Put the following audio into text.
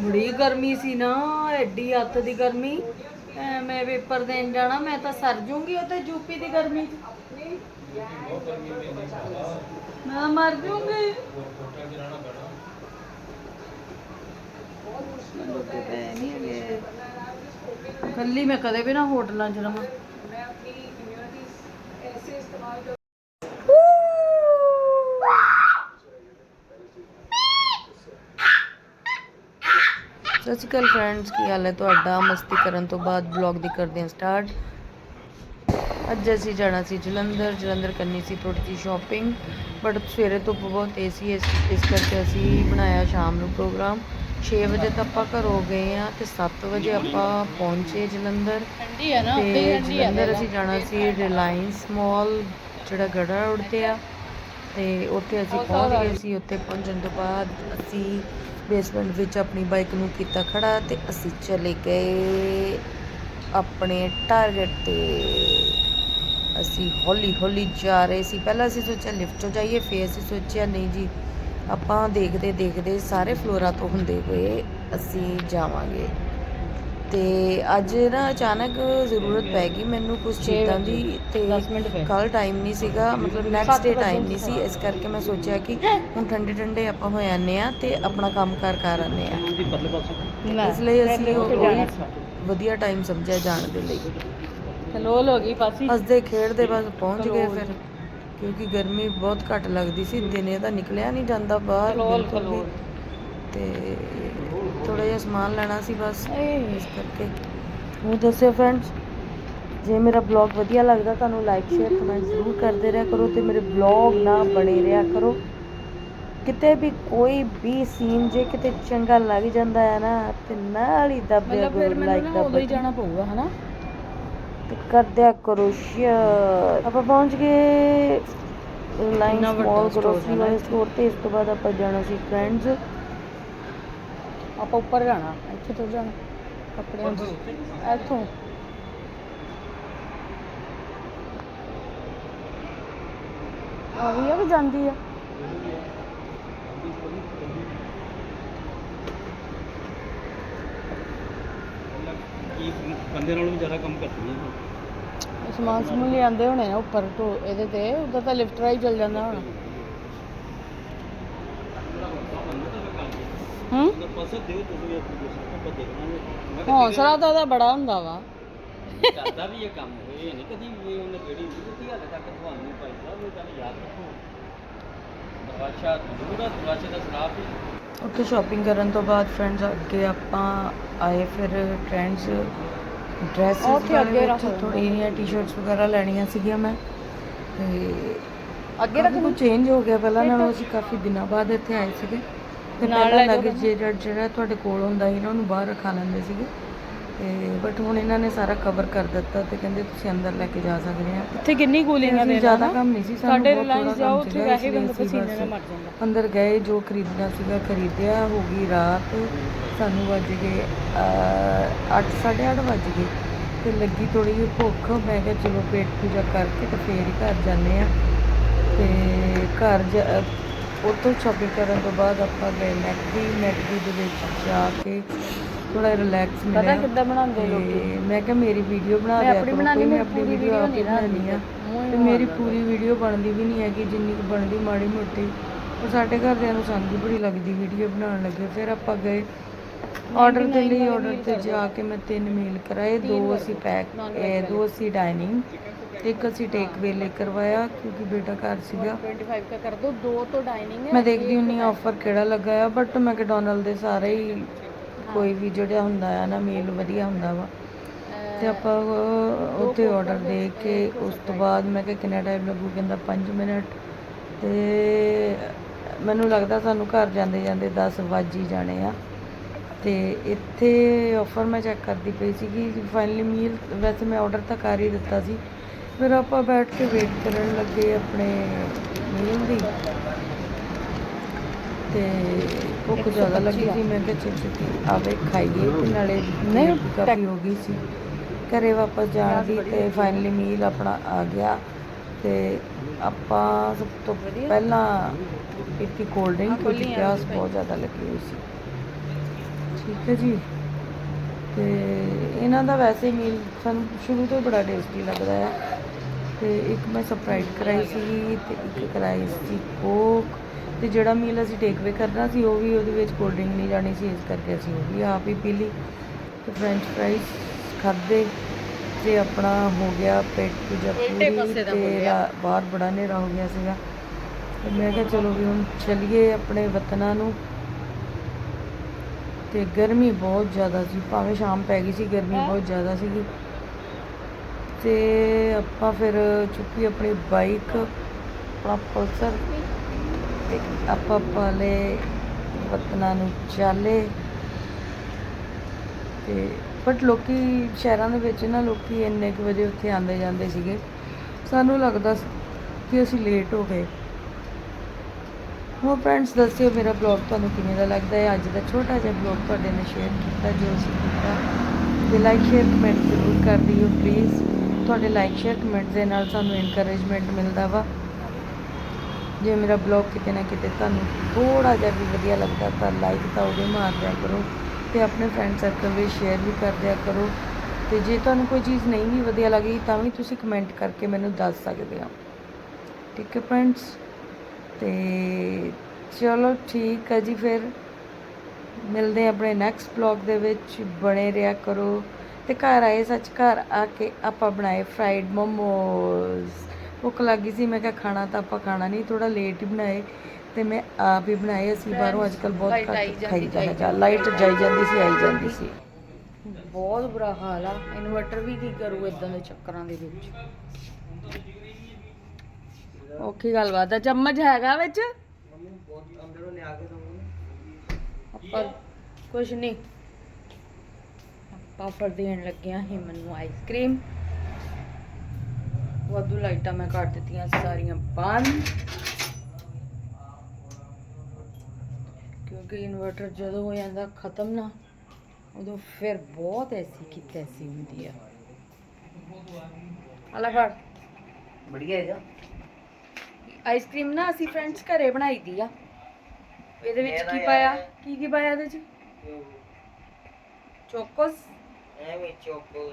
ਬੜੀ ਗਰਮੀ ਸੀ ਨਾ, ਐਡੀ ਹੱਥ ਦੀ ਗਰਮੀ। ਮੈਂ ਪੇਪਰ ਦੇਣ ਜਾਣਾ, ਮੈਂ ਤਾਂ ਸਰ ਜੂੰਗੀ ਉਹ ਯੂਪੀ ਦੀ ਗਰਮੀ। ਮੈਂ ਮਰ ਜੂੰਗੀ। ਮੈਨੂੰ ਕੱਲੀ ਮੈਂ ਕਦੇ ਵੀ ਨਾ ਹੋਟਲਾਂ 'ਚ ਰਵਾਂ। ਸਤਿ ਸ਼੍ਰੀ ਅਕਾਲ ਫਰੈਂਡਸ ਕੀ ਹਾਲ ਹੈ ਤੁਹਾਡਾ? ਮਸਤੀ ਕਰਨ ਤੋਂ ਬਾਅਦ ਬਲੌਗ ਦੀ ਕਰਦੇ ਹਾਂ ਸਟਾਰਟ ਅੱਜ ਅਸੀਂ ਜਾਣਾ ਸੀ ਜਲੰਧਰ ਜਲੰਧਰ ਕਰਨੀ ਸੀ ਥੋੜੀ ਜਿਹੀ ਸ਼ਾਪਿੰਗ ਬਟ ਸਵੇਰੇ ਧੁੱਪ ਬਹੁਤ ਤੇਜ਼ ਸੀ ਇਸ ਇਸ ਕਰਕੇ ਅਸੀਂ ਬਣਾਇਆ ਸ਼ਾਮ ਨੂੰ ਪ੍ਰੋਗਰਾਮ 6 ਵਜੇ ਤਾਂ ਆਪਾਂ ਘਰੋਂ ਗਏ ਆ ਤੇ 7 ਵਜੇ ਆਪਾਂ ਪਹੁੰਚੇ ਜਲੰਧਰ। ਠੰਡੀ ਹੈ ਨਾ ਤੇ ਜਲੰਧਰ ਅਸੀਂ ਜਾਣਾ ਸੀ ਰਿਲਾਇੰਸ ਮਾਲ ਜਿਹੜਾ ਗੜਾ ਰੋਡ ਤੇ ਆ। ਤੇ ਉੱਥੇ ਅਸੀਂ ਪਹੁੰਚ ਗਏ ਸੀ ਉੱਥੇ ਪਹੁੰਚਣ ਤੋਂ ਬਾਅਦ ਅਸੀਂ ਬੇਸਮੈਂਟ ਵਿੱਚ ਆਪਣੀ ਬਾਈਕ ਨੂੰ ਕੀਤਾ ਖੜਾ ਤੇ ਅਸੀਂ ਚਲੇ ਗਏ ਆਪਣੇ ਟਾਰਗੇਟ ਤੇ। ਅਸੀਂ ਹੌਲੀ ਹੌਲੀ ਜਾ ਰਹੇ ਸੀ। ਪਹਿਲਾਂ ਅਸੀਂ ਸੋਚਿਆ ਲਿਫਟ 'ਚੋਂ ਜਾਈਏ, ਫਿਰ ਅਸੀਂ ਸੋਚਿਆ ਨਹੀਂ ਜੀ, ਆਪਾਂ ਦੇਖਦੇ ਦੇਖਦੇ ਸਾਰੇ ਫਲੋਰਾਂ ਤੋਂ ਹੁੰਦੇ ਹੋਏ ਅਸੀਂ ਜਾਵਾਂਗੇ। ਤੇ ਅੱਜ ਨਾ ਅਚਾਨਕ ਜ਼ਰੂਰਤ ਪੈ ਗਈ ਮੈਨੂੰ ਕੁਝ ਚੀਜ਼ਾਂ ਦੀ ਤੇ 10 ਮਿੰਟ ਪਏ। ਕੱਲ ਟਾਈਮ ਨਹੀਂ ਸੀਗਾ ਮਤਲਬ ਨੈਕਸਟ ਡੇ ਟਾਈਮ ਨਹੀਂ ਸੀ ਇਸ ਕਰਕੇ ਮੈਂ ਸੋਚਿਆ ਕਿ ਹੁਣ ਠੰਡੇ ਠੰਡੇ ਆਪਾਂ ਹੋ ਜਾਂਦੇ ਆ ਤੇ ਆਪਣਾ ਕੰਮ ਕਾਰ ਕਰ ਆਨੇ ਆ ਇਸ ਲਈ ਅਸੀਂ ਉਹ ਵਧੀਆ ਟਾਈਮ ਸਮਝਿਆ ਜਾਣ ਦੇ ਲਈ। ਕਲੋਲ ਹੋ ਗਈ ਪਾਸੀ। ਹੱਸਦੇ ਖੇਡਦੇ ਬਸ ਪਹੁੰਚ ਗਏ ਫਿਰ ਕਿਉਂਕਿ ਗਰਮੀ ਬਹੁਤ ਘੱਟ ਲੱਗਦੀ ਸੀ ਦਿਨੇ ਤਾਂ ਨਿਕਲਿਆ ਨਹੀਂ ਜਾਂਦਾ ਬਾਹਰ ਵੀ। ਕਲੋਲ। ਤੇ ਥੋੜਾ ਜਿਹਾ ਸਮਾਨ ਲੈਣਾ ਸੀ ਬਸ ਇਸ ਕਰਕੇ। ਉਹ ਦੱਸਿਓ ਫਰੈਂਡਸ ਜੇ ਮੇਰਾ ਬਲੌਗ ਵਧੀਆ ਲੱਗਦਾ ਤੁਹਾਨੂੰ ਲਾਈਕ ਸ਼ੇਅਰ ਕਮੈਂਟ ਜ਼ਰੂਰ ਕਰਦੇ ਰਿਹਾ ਕਰੋ ਤੇ ਮੇਰੇ ਬਲੌਗ ਨਾ ਬਣੇ ਰਿਹਾ ਕਰੋ। ਕਿਤੇ ਵੀ ਕੋਈ ਵੀ ਸੀਨ ਜੇ ਕਿਤੇ ਚੰਗਾ ਲੱਗ ਜਾਂਦਾ ਹੈ ਨਾ ਤੇ ਨਾਲ ਹੀ ਦੱਬਿਆ ਕਰੋ ਲਾਈਕ ਦਾ ਬਟਨ ਜਾਣਾ ਪਊਗਾ ਹਨਾ? ਤੇ ਕਰਦਿਆ ਕਰੋ ਸ਼ੇਅਰ ਆਪਾਂ ਪਹੁੰਚ ਗਏ ਸਮਾਲ store ਗਰੋਸਰੀ ਵਾਲੇ ਸਟੋਰ ਤੇ ਇਸ ਤੋਂ ਬਾਅਦ ਆਪਾਂ ਜਾਣਾ ਸੀ ਫਰੈਂਡਸ ਆਪਾਂ ਉੱਪਰ ਜਾਣਾ ਇੱਥੇ ਤੋਂ ਜਾਣਾ ਕੱਪੜਿਆਂ ਦੀ ਇੱਥੋਂ। ਆ ਵੀ ਆ ਵੀ ਜਾਂਦੀ ਆ। ਕੀ ਬੰਦੇ ਨਾਲੋਂ ਵੀ ਜ਼ਿਆਦਾ ਕੰਮ ਕਰਦੀ ਹੈ ਸਮਾਨ ਸਮੂਨ ਲਿਆਂਦੇ ਹੋਣੇ ਨਾ ਉੱਪਰ ਤੋਂ ਇਹਦੇ ਤੇ ਉਧਰ ਤਾਂ ਲਿਫਟ ਰਾਈ ਚੱਲ ਜਾਂਦਾ ਹੁਣ। ਹੂੰ? ਪਾਸੇ ਦਿਓ ਤੁਸੀਂ ਆਪਣੀ ਕੋਸ਼ਿਸ਼ ਆਪਾਂ ਦੇਖਾਂਗੇ ਮੈਂ ਕਿਹਾ ਹੌਸਲਾ ਤਾਂ ਉਹਦਾ ਬੜਾ ਹੁੰਦਾ ਵਾ। ਕਰਦਾ ਵੀ ਇਹ ਕੰਮ ਹੋਏ ਨਹੀਂ ਕਦੀ ਵੀ ਉਹਨੇ ਜਿਹੜੀ ਦਿੱਤੀ ਹਾਲੇ ਤੱਕ ਤੁਹਾਨੂੰ ਭਾਈ ਸਾਹਿਬ ਇਹ ਗੱਲ ਯਾਦ ਰੱਖੋ। ਦਰਵਾਜ਼ਾ ਦੂਰਾ ਦਰਵਾਜ਼ੇ ਦਾ ਸਰਾਪ ਹੀ ਉੱਥੇ ਸ਼ਾਪਿੰਗ ਕਰਨ ਤੋਂ ਬਾਅਦ ਫਰੈਂਡਸ ਅੱਗੇ ਆਪਾਂ ਆਏ ਫਿਰ ਟ੍ਰੈਂਡਸ ਡਰੈਸਸ ਉੱਥੇ ਅੱਗੇ ਰੱਖ ਲੈਂਦੇ। ਥੋੜ੍ਹੀਆਂ ਟੀ-ਸ਼ਰਟਸ ਵਗੈਰਾ ਲੈਣੀਆਂ ਸੀਗੀਆਂ ਮੈਂ। ਤੇ ਅੱਗੇ ਕੁਝ ਚੇਂਜ ਹੋ ਗਿਆ। ਪਹਿਲਾਂ ਨਾਲੋਂ ਅਸੀਂ ਕਾਫੀ ਦਿਨਾਂ ਬਾਅਦ ਇੱਥੇ ਆਏ ਸੀਗੇ। ਤੇ ਨਾਲ ਪਹਿਲਾਂ ਲੈ ਜਾਓ ਲੱਗੇ ਜਿਹੜਾ ਜਿਹੜਾ ਤੁਹਾਡੇ ਕੋਲ ਹੁੰਦਾ ਸੀ ਨਾ ਉਹਨੂੰ ਬਾਹਰ ਰਖਾ ਲੈਂਦੇ ਸੀਗੇ। ਤੇ ਬਟ ਹੁਣ ਇਹਨਾਂ ਨੇ ਸਾਰਾ ਕਵਰ ਕਰ ਦਿੱਤਾ ਤੇ ਕਹਿੰਦੇ ਤੁਸੀਂ ਅੰਦਰ ਲੈ ਕੇ ਜਾ ਸਕਦੇ ਆ। ਉੱਥੇ ਕਿੰਨੀ ਗੋਲੀਆਂ ਅਸੀਂ ਜ਼ਿਆਦਾ ਕੰਮ ਨਹੀਂ ਸੀ ਸਾਨੂੰ ਸਾਡੇ ਬਹੁਤ ਰਿਲਾਇੰਸ ਜਾਓ ਉੱਥੇ ਸੀਗਾ, ਵੈਸੇ ਇਸ ਲਈ ਬੰਦਾ ਅਸੀਂ ਪਸੀਨੇ ਬਸ ਨਾਲ ਮਰ ਜਾਂਦਾ। ਅੰਦਰ ਗਏ ਜੋ ਖਰੀਦਣਾ ਸੀਗਾ ਖਰੀਦਿਆ ਹੋ ਗਈ ਰਾਤ। ਸਾਨੂੰ ਵੱਜ ਗਏ 8 ਅੱਠ ਵੱਜ ਗਏ। ਤੇ ਲੱਗੀ ਥੋੜੀ ਜਿਹੀ ਭੁੱਖ। ਮੈਂ ਕਿਹਾ ਚਲੋ ਪੇਟ ਪੂਜਾ ਕਰਕੇ ਤੇ ਫੇਰ ਹੀ ਘਰ ਜਾਂਦੇ ਆ। ਤੇ ਘਰ ਜਾ- ਅਹ ਉੱਥੋਂ ਸ਼ਾਪਿੰਗ ਕਰਨ ਤੋਂ ਬਾਅਦ ਆਪਾਂ ਗਏ ਮੈਕਡੀ ਮੈਕਡੀ ਦੇ ਵਿੱਚ ਜਾ ਕੇ ਥੋੜਾ ਰਿਲੈਕਸ ਮਿਲਿਆ। ਪਤਾ ਕਿੱਦਾਂ ਬਣਾਉਂਦੇ ਲੋਕੀ? ਮੈਂ ਕਿਹਾ ਮੇਰੀ ਵੀਡੀਓ ਬਣਾ ਦਿਆ ਆਪਣੀ ਕਰੋ ਮੈਂ ਆਪਣੀ ਪੂਰੀ ਵੀਡੀਓ ਆਪ ਹੀ ਬਣਾਉਣੀ ਆ। ਤੇ ਮੇਰੀ। ਪੂਰੀ ਵੀਡੀਓ ਬਣਦੀ ਵੀ ਨਹੀਂ ਹੈਗੀ ਜਿੰਨੀ ਕੁ ਬਣਦੀ ਮਾੜੀ ਮੋਟੀ। ਪਰ ਸਾਡੇ ਘਰਦਿਆਂ ਨੂੰ ਵੀ ਬੜੀ ਲੱਗਦੀ ਵੀਡੀਓ ਬਣਾਉਣ ਲੱਗੇ। ਫਿਰ ਆਪਾਂ ਗਏ। ਆਰਡਰ ਦੇ ਲਈ ਆਰਡਰ ਤੇ ਜਾ ਕੇ ਮੈਂ ਤਿੰਨ ਮੀਲ ਕਰਾਏ ਦੋ ਅਸੀਂ ਪੈਕ ਦੋ ਅਸੀਂ ਡਾਈਨਿੰਗ ਤੇ ਇੱਕ ਅਸੀਂ ਟੇਕ ਵੇ ਲੈ ਕਰਵਾਇਆ ਕਿਉਂਕਿ ਬੇਟਾ ਘਰ ਸੀਗਾ 25 का कर दो दो तो डाइनिंग है ਮੈਂ ਦੇਖਦੀ ਹੁੰਨੀ ਆ ਆਫਰ ਕਿਹੜਾ ਲੱਗਾ ਆ ਬਟ ਮੈਕਡੋਨਲਡ ਦੇ ਸਾਰੇ ਹੀ ਕੋਈ ਵੀ ਜਿਹੜਾ ਹੁੰਦਾ ਆ ਨਾ ਮੀਲ ਵਧੀਆ ਹੁੰਦਾ ਵਾ ਤੇ ਆਪਾਂ ਉਹ ਉੱਥੇ ਆਰਡਰ ਦੇ ਕੇ ਉਸ ਤੋਂ ਬਾਅਦ ਮੈਂ ਕਿਹਾ ਕਿੰਨਾ ਟਾਈਮ ਲੱਗੂ ਕਹਿੰਦਾ 5 ਮਿੰਟ ਤੇ ਮੈਨੂੰ ਲੱਗਦਾ ਸਾਨੂੰ ਘਰ ਜਾਂਦੇ ਜਾਂਦੇ 10 ਵੱਜ ਹੀ ਜਾਣੇ ਆ ਤੇ ਇੱਥੇ ਆਫਰ ਮੈਂ ਚੈੱਕ ਕਰਦੀ ਪਈ ਸੀਗੀ ਫਾਈਨਲੀ ਮੀਲ ਵੈਸੇ ਮੈਂ ਆਰਡਰ ਤਾਂ ਕਰ ਹੀ ਦਿੱਤਾ ਸੀ ਫਿਰ ਆਪਾਂ ਬੈਠ ਕੇ ਵੇਟ ਕਰਨ ਲੱਗੇ ਆਪਣੇ ਮੀਲ ਦੀ। ਤੇ ਭੁੱਖ ਜ਼ਿਆਦਾ ਲੱਗੀ ਸੀ ਮੈਂ ਕਿਹਾ ਛੇਤੀ ਆਵੇ ਖਾਈਏ ਤੇ ਨਾਲੇ ਨਹੀਂ ਕਾਫੀ ਹੋ ਗਈ ਸੀ। ਘਰੇ ਵਾਪਸ ਜਾਣ ਦੀ ਤੇ ਫਾਈਨਲੀ ਮੀਲ ਆਪਣਾ ਆ ਗਿਆ। ਤੇ ਆਪਾਂ ਸਭ ਤੋਂ ਪਹਿਲਾਂ ਪੀਤੀ ਕੋਲਡ ਡਰਿੰਕ ਕਿਉਂਕਿ ਪਿਆਸ ਬਹੁਤ ਜ਼ਿਆਦਾ ਲੱਗੀ ਹੋਈ ਸੀ। ਠੀਕ ਹੈ ਜੀ ਤੇ ਇਹਨਾਂ ਦਾ ਵੈਸੇ ਮੀਲ ਸਾਨੂੰ ਸ਼ੁਰੂ ਤੋਂ ਹੀ ਬੜਾ ਟੇਸਟੀ ਲੱਗਦਾ ਆ। ਤੇ ਇੱਕ ਮੈਂ ਸਪਰਾਈਟ ਕਰਾਈ ਸੀ ਤੇ ਇੱਕ ਕਰਾਈ ਸੀ ਕੋਕ। ਤੇ ਜਿਹੜਾ ਮੀਲ ਅਸੀਂ ਟੇਕਵੇ ਕਰਨਾ ਸੀ ਉਹ ਵੀ ਉਹਦੇ ਵਿੱਚ ਕੋਲਡ ਡਰਿੰਕ ਨਹੀਂ ਜਾਣੀ ਸੀ ਇਸ ਕਰਕੇ ਅਸੀਂ ਉਹ ਵੀ ਆਪ ਹੀ ਪੀ ਲਈ। ਤੇ ਫ੍ਰੈਂਚ ਫ੍ਰਾਈਜ਼ ਖਾਦੇ ਤੇ ਆਪਣਾ ਹੋ ਗਿਆ ਪੇਟ ਪੂਜਾ ਪੂਰੀ ਤੇ ਬਾਹਰ ਬੜਾ ਹਨੇਰਾ ਹੋ ਗਿਆ ਸੀਗਾ। ਤੇ ਮੈਂ ਕਿਹਾ ਚਲੋ ਵੀ ਹੁਣ ਚੱਲੀਏ ਆਪਣੇ ਵਤਨਾਂ ਨੂੰ। ਤੇ ਗਰਮੀ ਬਹੁਤ ਜ਼ਿਆਦਾ ਸੀ ਭਾਵੇਂ ਸ਼ਾਮ ਪੈ ਗਈ ਸੀ ਗਰਮੀ ਬਹੁਤ ਜ਼ਿਆਦਾ ਸੀਗੀ। ਤੇ ਆਪਾਂ ਫਿਰ ਚੁੱਕੀ ਆਪਣੀ ਬਾਈਕ ਆਪਣਾ ਪਲਸਰ ਤੇ ਆਪਾਂ ਪਾਲੇ ਵਤਨਾਂ ਨੂੰ ਚਾਲੇ। ਤੇ ਬਟ ਲੋਕੀ ਸ਼ਹਿਰਾਂ ਦੇ ਵਿੱਚ ਨਾ ਲੋਕੀ ਇੰਨੇ ਕੁ ਵਜੇ ਉੱਥੇ ਆਉਂਦੇ ਜਾਂਦੇ ਸੀਗੇ। ਸਾਨੂੰ ਲੱਗਦਾ ਕਿ ਅਸੀਂ ਲੇਟ ਹੋ ਗਏ। ਹੋ ਫਰੈਂਡਸ ਦੱਸਿਓ ਮੇਰਾ ਬਲੌਗ ਤੁਹਾਨੂੰ ਕਿਵੇਂ ਦਾ ਲੱਗਦਾ ਹੈ? ਅੱਜ ਦਾ ਛੋਟਾ ਜਿਹਾ ਬਲੌਗ ਤੁਹਾਡੇ ਨਾਲ ਸ਼ੇਅਰ ਕੀਤਾ, ਜੋ ਅਸੀਂ ਕੀਤਾ। ਤੇ ਲਾਈਕ ਸ਼ੇਅਰ ਕਮੈਂਟ ਜ਼ਰੂਰ ਕਰ ਦਿਓ ਪਲੀਜ਼ ਤੁਹਾਡੇ ਲਾਈਕ ਸ਼ੇਅਰ ਕਮੈਂਟ ਦੇ ਨਾਲ ਸਾਨੂੰ ਇਨਕਰੇਜਮੈਂਟ ਮਿਲਦਾ ਵਾ। ਜੇ ਮੇਰਾ ਬਲੌਗ ਕਿਤੇ ਨਾ ਕਿਤੇ ਤੁਹਾਨੂੰ ਥੋੜਾ ਜਿਹਾ ਵੀ ਵਧੀਆ ਲੱਗਦਾ ਤਾਂ ਲਾਈਕ ਤਾਂ ਉਹਦੇ ਮਾਰ ਦਿਆ ਕਰੋ ਤੇ ਆਪਣੇ ਫਰੈਂਡ ਸਰਕਲ ਵਿੱਚ ਸ਼ੇਅਰ ਵੀ ਕਰ ਦਿਆ ਕਰੋ। ਤੇ ਜੇ ਤੁਹਾਨੂੰ ਕੋਈ ਚੀਜ਼ ਨਹੀਂ ਵੀ ਵਧੀਆ ਲੱਗੀ ਤਾਂ ਵੀ ਤੁਸੀਂ ਕਮੈਂਟ ਕਰਕੇ ਮੈਨੂੰ ਦੱਸ ਸਕਦੇ ਹੋ। ਠੀਕ ਹੈ ਫਰੈਂਡਸ ਤੇ ਚਲੋ ਠੀਕ ਹੈ ਜੀ ਫਿਰ। ਮਿਲਦੇ ਆਪਣੇ ਨੈਕਸਟ ਬਲੌਗ ਦੇ ਵਿੱਚ। ਬਣੇ ਰਿਹਾ ਕਰੋ। ਤੇ ਘਰ ਆਏ ਸੱਚ ਘਰ ਆ ਕੇ ਆਪਾਂ ਬਣਾਏ ਫਰਾਈਡ ਮੋਮੋਜ਼ ਭੁੱਖ ਲੱਗੀ ਸੀ ਮੈਂ ਕਿਹਾ ਖਾਣਾ ਤਾਂ ਆਪਾਂ ਖਾਣਾ ਨਹੀਂ ਥੋੜਾ ਲੇਟ ਹੀ ਬਣਾਏ ਤੇ ਮੈਂ ਆਪ ਹੀ ਬਣਾਏ ਅਸੀਂ ਬਾਹਰੋਂ ਅੱਜ ਕੱਲ ਬਹੁਤ ਘੱਟ ਜਾਂਦੀ, ਜਾਈ ਹੈਗਾ ਲਾਈਟ ਜਾਈ ਜਾਂਦੀ ਸੀ ਆਈ ਜਾਂਦੀ ਸੀ। ਬਹੁਤ ਬੁਰਾ ਹਾਲ ਆ ਇਨਵਰਟਰ ਵੀ ਕੀ ਕਰੂ ਇਦਾਂ ਦੇ ਚੱਕਰਾਂ ਦੇ ਵਿੱਚ। ਔਖੀ ਗੱਲ ਬਾਤ ਆ ਚਮਚ ਹੈਗਾ ਵਿੱਚ? ਆਪਾਂ ਕੁਛ ਨਹੀਂ। ਫਿਰ ਦੇਣ ਲੱਗਿਆ ਹਿਮਨ ਨੂੰ ਆਈਸਕ੍ਰੀਮ ਵਾਧੂ ਲਾਈਟਾਂ ਮੈਂ ਕੱਟ ਦਿੱਤੀਆਂ ਸਾਰੀਆਂ ਬੰਦ। ਕਿਉਂਕਿ ਇਨਵਰਟਰ ਜਦੋਂ ਹੋ ਜਾਂਦਾ ਖਤਮ ਨਾ ਉਦੋਂ ਫਿਰ ਬਹੁਤ ਐਸੀ ਕੀ ਤੈਸੀ ਹੁੰਦੀ ਆ। ਅਲਾ ਫੜ। ਬੜੀਆ ਹੈ ਆਈਸਕ੍ਰੀਮ ਨਾ ਅਸੀਂ ਫਰੈਂਡਸ ਘਰੇ ਬਣਾਈ ਦੀ ਆ। ਇਹਦੇ ਵਿੱਚ ਕੀ ਪਾਇਆ? ਕੀ ਕੀ ਪਾਇਆ ਇਹਦੇ ਚ ਚੋਕੋਸ। ਐਵੇਂ ਚੋਕੋ